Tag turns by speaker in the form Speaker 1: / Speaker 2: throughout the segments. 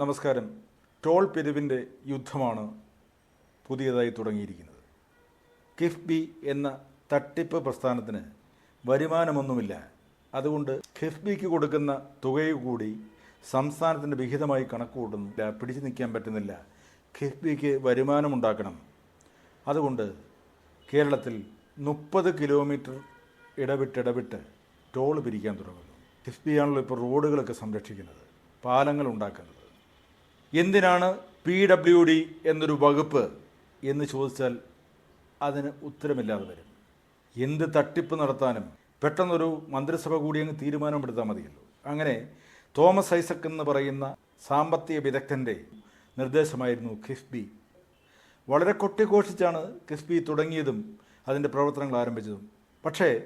Speaker 1: നമസ്കാരം. ടോൾ പിരിവിന്റെ യുദ്ധമാണ് പുതിയതായി തുടങ്ങിയിരിക്കുന്നത്. കിഫ്ബി എന്ന തട്ടിപ്പ് പ്രസ്ഥാനത്തിന് വരുമാനമൊന്നുമില്ല. അതുകൊണ്ട് കിഫ്ബിക്ക് കൊടുക്കുന്ന തുകയുകൂടി സംസ്ഥാനത്തിന്റെ വിഹിതമായി കണക്ക് കൂട്ടുന്നില്ല പിടിച്ചു നിൽക്കാൻ പറ്റുന്നില്ല. കിഫ്ബിക്ക് വരുമാനമുണ്ടാക്കണം. അതുകൊണ്ട് കേരളത്തിൽ മുപ്പത് കിലോമീറ്റർ ഇടവിട്ടിടവിട്ട് ടോൾ പിരിക്കാൻ തുടങ്ങുന്നു. കിഫ്ബിയാണല്ലോ ഇപ്പോൾ റോഡുകളൊക്കെ സംരക്ഷിക്കുന്നത്. പാലങ്ങൾ ഉണ്ടാക്കുന്നത്. എന്തിനാണ് പി ഡബ്ല്യു ഡി എന്നൊരു വകുപ്പ് എന്ന് ചോദിച്ചാൽ അതിന് ഉത്തരമില്ലാതെ വരും. എന്ത് തട്ടിപ്പ് നടത്താനും പെട്ടെന്നൊരു മന്ത്രിസഭ കൂടി അങ്ങ് തീരുമാനമെടുത്താൽ മതിയല്ലോ. അങ്ങനെ തോമസ് ഐസക് എന്ന് പറയുന്ന സാമ്പത്തിക വിദഗ്ധന്റെ നിർദ്ദേശമായിരുന്നു കിഫ്ബി വളരെ കൊട്ടിഘോഷിച്ചാണ് കിഫ്ബി തുടങ്ങിയതും അതിന്റെ പ്രവർത്തനങ്ങൾ ആരംഭിച്ചതും. പക്ഷേ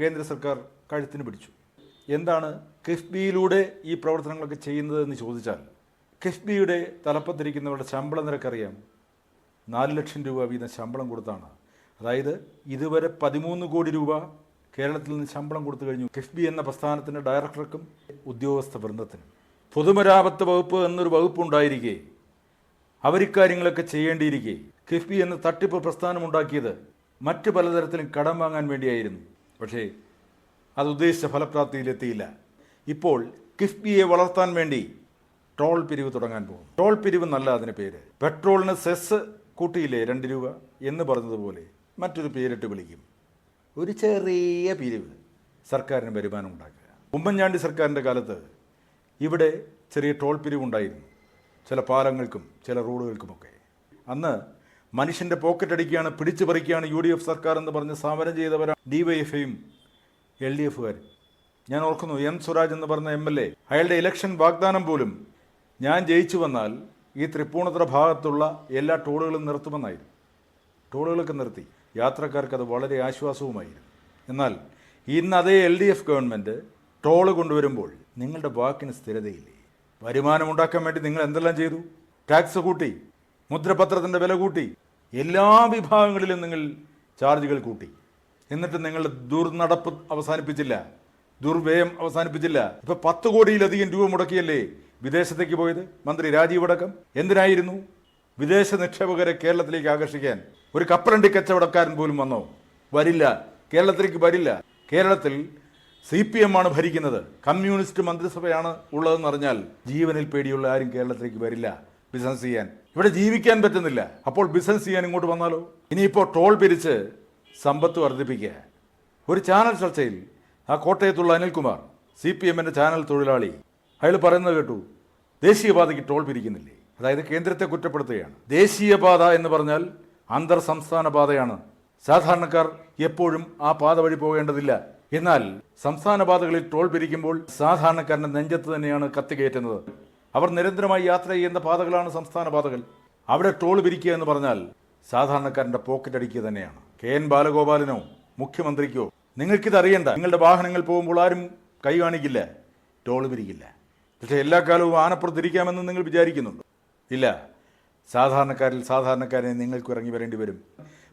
Speaker 1: കേന്ദ്ര സർക്കാർ കഴുത്തിന് പിടിച്ചു. എന്താണ് കിഫ്ബിയിലൂടെ ഈ പ്രവർത്തനങ്ങളൊക്കെ ചെയ്യുന്നതെന്ന് ചോദിച്ചാൽ കിഫ്ബിയുടെ തലപ്പത്തിരിക്കുന്നവരുടെ ശമ്പള നിരക്കറിയാം നാല് ലക്ഷം രൂപ വീതം ശമ്പളം കൊടുത്താണ്. അതായത് ഇതുവരെ പതിമൂന്ന് കോടി രൂപ കേരളത്തിൽ നിന്ന് ശമ്പളം കൊടുത്തു കഴിഞ്ഞു കിഫ്ബി എന്ന പ്രസ്ഥാനത്തിന്റെ ഡയറക്ടർക്കും ഉദ്യോഗസ്ഥ വൃന്ദത്തിനും. പൊതുമരാമത്ത് വകുപ്പ് എന്നൊരു വകുപ്പ് ഉണ്ടായിരിക്കെ അവർ ഇക്കാര്യങ്ങളൊക്കെ ചെയ്യേണ്ടിയിരിക്കെ. കിഫ്ബി എന്ന തട്ടിപ്പ് പ്രസ്ഥാനം ഉണ്ടാക്കിയത് മറ്റു പലതരത്തിലും കടം വാങ്ങാൻ വേണ്ടിയായിരുന്നു. പക്ഷേ അത് ഉദ്ദേശിച്ച ഫലപ്രാപ്തിയിലെത്തിയില്ല. ഇപ്പോൾ കിഫ്ബിയെ വളർത്താൻ വേണ്ടി ടോൾ പിരിവ് തുടങ്ങാൻ പോകും. ട്രോൾ പിരിവ് നല്ല അതിന് പേര്. പെട്രോളിന് സെസ് കൂട്ടിയില്ലേ രണ്ട് രൂപ എന്ന് പറഞ്ഞതുപോലെ മറ്റൊരു പേരിട്ട് വിളിക്കും. ഒരു ചെറിയ പിരിവ് സർക്കാരിന് വരുമാനം ഉണ്ടാക്കുക. ഉമ്മൻചാണ്ടി സർക്കാരിന്റെ കാലത്ത് ഇവിടെ ചെറിയ ടോൾ പിരിവുണ്ടായിരുന്നു ചില പാലങ്ങൾക്കും ചില റോഡുകൾക്കുമൊക്കെ. അന്ന് മനുഷ്യന്റെ പോക്കറ്റ് അടിക്കുകയാണ് പിടിച്ചു പറിക്കുകയാണ് യു ഡി എഫ് സർക്കാർ എന്ന് പറഞ്ഞ് സമരം ചെയ്തവരാണ് ഡി വൈ എഫും എൽ ഡി എഫുകാരും. ഞാൻ ഓർക്കുന്നു എം സ്വരാജ് എന്ന് പറഞ്ഞ എം എൽ എ അയാളുടെ ഇലക്ഷൻ വാഗ്ദാനം പോലും ഞാൻ ജയിച്ചു വന്നാൽ ഈ തൃപ്പൂണിത്തുറ ഭാഗത്തുള്ള എല്ലാ ടോളുകളും നിർത്തുമെന്നായിരുന്നു. ടോളുകളൊക്കെ നിർത്തി. യാത്രക്കാർക്ക് അത് വളരെ ആശ്വാസവുമായിരുന്നു. എന്നാൽ ഇന്ന് അതേ L D F government toll കൊണ്ടുവരുമ്പോൾ നിങ്ങളുടെ വാക്കിന് സ്ഥിരതയില്ലേ? വരുമാനമുണ്ടാക്കാൻ വേണ്ടി നിങ്ങൾ എന്തെല്ലാം ചെയ്തു? ടാക്സ് കൂട്ടി മുദ്രപത്രത്തിന്റെ വില കൂട്ടി എല്ലാ വിഭാഗങ്ങളിലും നിങ്ങൾ ചാർജുകൾ കൂട്ടി. എന്നിട്ട് നിങ്ങൾ ദുർനടപ്പ് അവസാനിപ്പിച്ചില്ല. ദുർവ്യയം അവസാനിപ്പിച്ചില്ല. ഇപ്പം പത്ത് കോടിയിലധികം രൂപ മുടക്കിയല്ലേ? വിദേശത്തേക്ക് പോയത് മന്ത്രി രാജീവ് അടക്കം എന്തിനായിരുന്നു? വിദേശ നിക്ഷേപകരെ കേരളത്തിലേക്ക് ആകർഷിക്കാൻ ഒരു കപ്പലണ്ടി കച്ചവടക്കാരൻ പോലും വന്നോ? വരില്ല. കേരളത്തിലേക്ക് വരില്ല. കേരളത്തിൽ സി പി എം ആണ് ഭരിക്കുന്നത്. കമ്മ്യൂണിസ്റ്റ് മന്ത്രിസഭയാണ് ഉള്ളതെന്ന് അറിഞ്ഞാൽ ജീവനിൽ പേടിയുള്ള ആരും കേരളത്തിലേക്ക് വരില്ല. ബിസിനസ് ചെയ്യാൻ. ഇവിടെ ജീവിക്കാൻ പറ്റുന്നില്ല. അപ്പോൾ ബിസിനസ് ചെയ്യാൻ ഇങ്ങോട്ട് വന്നാലോ? ഇനിയിപ്പോൾ ടോൾ പിരിച്ച് സമ്പത്ത് വർദ്ധിപ്പിക്കുക. ഒരു ചാനൽ ചർച്ചയിൽ ആ കോട്ടയത്തുള്ള അനിൽകുമാർ സി പി എമ്മിന്റെ ചാനൽ തൊഴിലാളി അയാൾ പറയുന്നത് കേട്ടു ദേശീയപാതയ്ക്ക് ടോൾ പിരിക്കുന്നില്ലേ? അതായത് കേന്ദ്രത്തെ കുറ്റപ്പെടുത്തുകയാണ്. ദേശീയപാത എന്ന് പറഞ്ഞാൽ അന്തർ സംസ്ഥാന പാതയാണ്. സാധാരണക്കാർ എപ്പോഴും ആ പാത വഴി പോകേണ്ടതില്ല. എന്നാൽ സംസ്ഥാന പാതകളിൽ ടോൾ പിരിക്കുമ്പോൾ സാധാരണക്കാരന്റെ നെഞ്ചത്ത് തന്നെയാണ് കത്തികയറ്റുന്നത് അവർ നിരന്തരമായി യാത്ര ചെയ്യുന്ന പാതകളാണ് സംസ്ഥാന പാതകൾ. അവിടെ ടോൾ പിരിക്കുക എന്ന് പറഞ്ഞാൽ സാധാരണക്കാരന്റെ പോക്കറ്റ് അടിക്കുക തന്നെയാണ്. കെ എൻ ബാലഗോപാലനോ മുഖ്യമന്ത്രിക്കോ നിങ്ങൾക്കിത് അറിയണ്ട നിങ്ങളുടെ വാഹനങ്ങൾ പോകുമ്പോൾ ആരും കൈ കാണിക്കില്ല ടോൾ പിരിക്കില്ല. പക്ഷേ എല്ലാ കാലവും ആനപ്പുറത്തിരിക്കാമെന്ന് നിങ്ങൾ വിചാരിക്കുന്നുണ്ടോ? ഇല്ല. സാധാരണക്കാരിൽ സാധാരണക്കാരെ നിങ്ങൾക്ക് ഇറങ്ങി വരേണ്ടി വരും.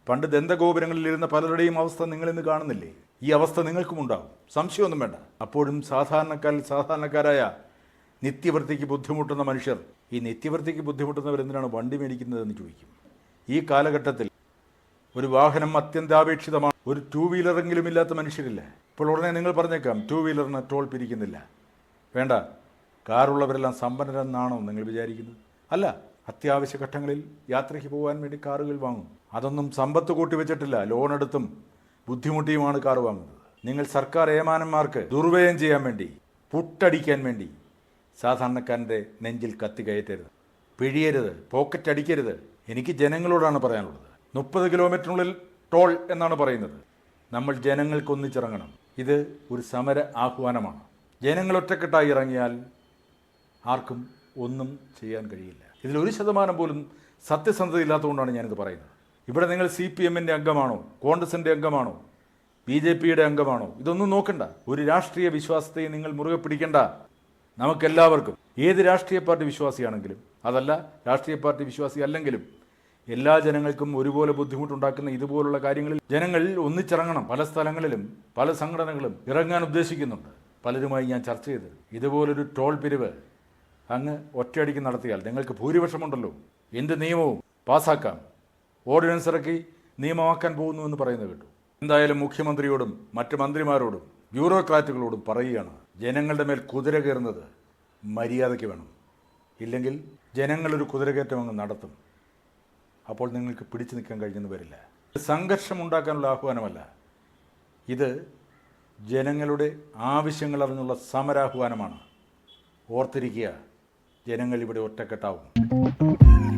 Speaker 1: പണ്ട് ദന്തഗോപുരങ്ങളിൽ ഇരുന്ന പലരുടെയും അവസ്ഥ നിങ്ങൾ ഇന്ന് കാണുന്നില്ലേ? ഈ അവസ്ഥ നിങ്ങൾക്കും ഉണ്ടാവും. സംശയമൊന്നും വേണ്ട. അപ്പോഴും സാധാരണക്കാരിൽ സാധാരണക്കാരായ നിത്യവൃത്തിക്ക് ബുദ്ധിമുട്ടുന്ന മനുഷ്യർ ഈ നിത്യവൃത്തിക്ക് ബുദ്ധിമുട്ടുന്നവർ എന്തിനാണ് വണ്ടി മേടിക്കുന്നതെന്ന് ചോദിക്കും. ഈ കാലഘട്ടത്തിൽ ഒരു വാഹനം അത്യന്താപേക്ഷിതമാണ്. ഒരു ടൂ വീലറെങ്കിലും ഇല്ലാത്ത മനുഷ്യരില്ല. ഇപ്പോൾ ഉടനെ നിങ്ങൾ പറഞ്ഞേക്കാം ടൂ വീലറിന് ടോൾ പിരിക്കുന്നില്ല. വേണ്ട. കാറുള്ളവരെല്ലാം സമ്പന്നരെന്നാണോ നിങ്ങൾ വിചാരിക്കുന്നത്? അല്ല അത്യാവശ്യ ഘട്ടങ്ങളിൽ യാത്രയ്ക്ക് പോകാൻ വേണ്ടി കാറുകൾ വാങ്ങും. അതൊന്നും സമ്പത്ത് കൂട്ടിവെച്ചിട്ടില്ല ലോൺ എടുത്തും ബുദ്ധിമുട്ടിയുമാണ് കാർ വാങ്ങുന്നത്. നിങ്ങൾ സർക്കാർ ഏമാനന്മാർക്ക് ദുർവ്യയം ചെയ്യാൻ വേണ്ടി പുട്ടടിക്കാൻ വേണ്ടി സാധാരണക്കാരന്റെ നെഞ്ചിൽ കത്തി കയറ്റരുത്. പിഴിയരുത് പോക്കറ്റ് അടിക്കരുത്. എനിക്ക് ജനങ്ങളോടാണ് പറയാനുള്ളത്. മുപ്പത് കിലോമീറ്ററിനുള്ളിൽ ടോൾ എന്നാണ് പറയുന്നത്. നമ്മൾ ജനങ്ങൾക്ക് ഒന്നിച്ചിറങ്ങണം ഇത് ഒരു സമര ആഹ്വാനമാണ്. ജനങ്ങൾ ഒറ്റക്കെട്ടായി ഇറങ്ങിയാൽ ആർക്കും ഒന്നും ചെയ്യാൻ കഴിയില്ല. ഇതിൽ ഒരു ശതമാനം പോലും സത്യസന്ധത ഇല്ലാത്തതുകൊണ്ടാണ് ഞാനിത് പറയുന്നത്. ഇവിടെ നിങ്ങൾ സി പി എമ്മിന്റെ അംഗമാണോ? കോൺഗ്രസിന്റെ അംഗമാണോ? ബി ജെ പിയുടെ അംഗമാണോ? ഇതൊന്നും നോക്കണ്ട. ഒരു രാഷ്ട്രീയ വിശ്വാസത്തെ നിങ്ങൾ മുറുകെ പിടിക്കണ്ട. നമുക്കെല്ലാവർക്കും ഏത് രാഷ്ട്രീയ പാർട്ടി വിശ്വാസിയാണെങ്കിലും അതല്ല രാഷ്ട്രീയ പാർട്ടി വിശ്വാസി അല്ലെങ്കിലും എല്ലാ ജനങ്ങൾക്കും ഒരുപോലെ ബുദ്ധിമുട്ടുണ്ടാക്കുന്ന ഇതുപോലുള്ള കാര്യങ്ങളിൽ ജനങ്ങൾ ഒന്നിച്ചിറങ്ങണം. പല സ്ഥലങ്ങളിലും പല സംഘടനകളും ഇറങ്ങാൻ ഉദ്ദേശിക്കുന്നുണ്ട്. പലരുമായി ഞാൻ ചർച്ച ചെയ്ത്. ഇതുപോലൊരു ടോൾ പിരിവ് അങ്ങ് ഒറ്റയടിക്ക് നടത്തിയാൽ നിങ്ങൾക്ക് ഭൂരിപക്ഷമുണ്ടല്ലോ. എന്ത് നിയമവും പാസ്സാക്കാം ഓർഡിനൻസ് ഇറക്കി നിയമമാക്കാൻ പോകുന്നു എന്ന് പറയുന്നത് കേട്ടു. എന്തായാലും മുഖ്യമന്ത്രിയോടും മറ്റ് മന്ത്രിമാരോടും ബ്യൂറോക്രാറ്റുകളോടും പറയുകയാണ് ജനങ്ങളുടെ മേൽ കുതിര കയറുന്നത് മര്യാദയ്ക്ക് വേണം. ഇല്ലെങ്കിൽ ജനങ്ങളൊരു കുതിരകയറ്റം അങ്ങ് നടത്തും. അപ്പോൾ നിങ്ങൾക്ക് പിടിച്ചു നിൽക്കാൻ കഴിഞ്ഞെന്ന് വരില്ല. സംഘർഷം ഉണ്ടാക്കാനുള്ള ആഹ്വാനമല്ല. ഇത് ജനങ്ങളുടെ ആവശ്യങ്ങൾ അറിഞ്ഞുള്ള സമരാഹ്വാനമാണ്. ഓർത്തിരിക്കുക ജനങ്ങൾ ഇവിടെ ഒറ്റക്കെട്ടാവും.